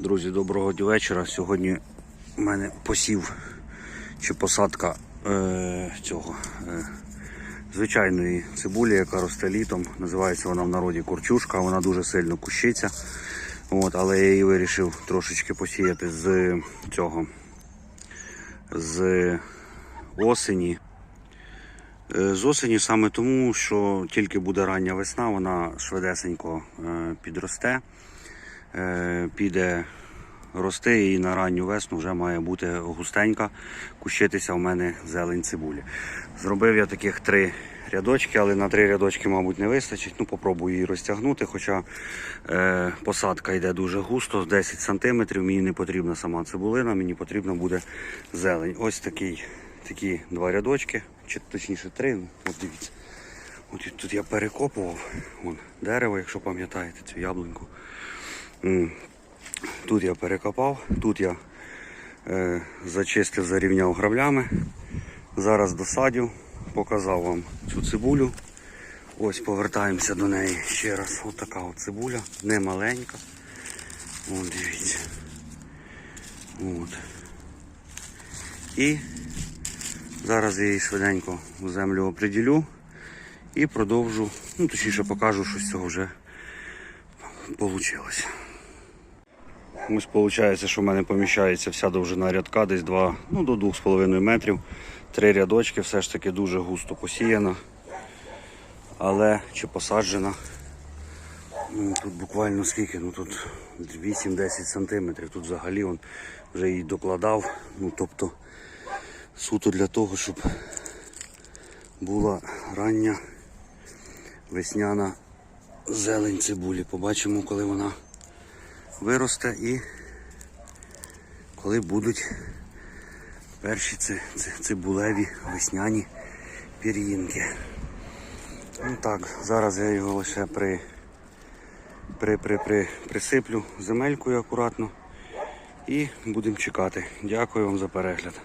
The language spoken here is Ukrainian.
Друзі, доброго вечора. Сьогодні в мене посів чи посадка е, цього е, звичайної цибулі, яка росте літом. Називається вона в народі курчушка, вона дуже сильно кущиться. От, але я її вирішив трошечки посіяти з цього з осені. Е, З осені саме тому, що тільки буде рання весна, вона швидесенько е, підросте, піде рости і на ранню весну вже має бути густенька, кущитися в мене зелень цибулі. Зробив я таких три рядочки, але на три рядочки, мабуть, не вистачить. Ну, попробую її розтягнути, хоча е, посадка йде дуже густо, 10 см. Мені не потрібна сама цибулина, мені потрібна буде зелень. Ось такий, такі два рядочки, чи точніше три. ну, От дивіться. От тут я перекопував Вон, дерево, якщо пам'ятаєте, цю яблуньку. Тут я перекопав, тут я е, зачистив, зарівняв граблями. Зараз досадю, показав вам цю цибулю. Ось повертаємося до неї ще раз. Ось така от цибуля, не маленька. Вон дивіться. От. І зараз я її швиденько в землю оприділю і продовжу, ну точніше покажу, що з цього вже вийшло. Ось виходить, що в мене поміщається вся довжина рядка, десь 2, ну, до 2,5 метрів. Три рядочки, все ж таки дуже густо посіяно. Але чи посаджена. Тут буквально скільки, ну тут 8-10 сантиметрів. Тут взагалі он вже її докладав. Ну тобто суто для того, щоб була рання весняна зелень цибулі. Побачимо, коли вона виросте і коли будуть перші ци- ци- цибулеві весняні пір'їнки. Ну так, зараз я його лише при, при, при, при, присиплю земелькою акуратно і будемо чекати. Дякую вам за перегляд.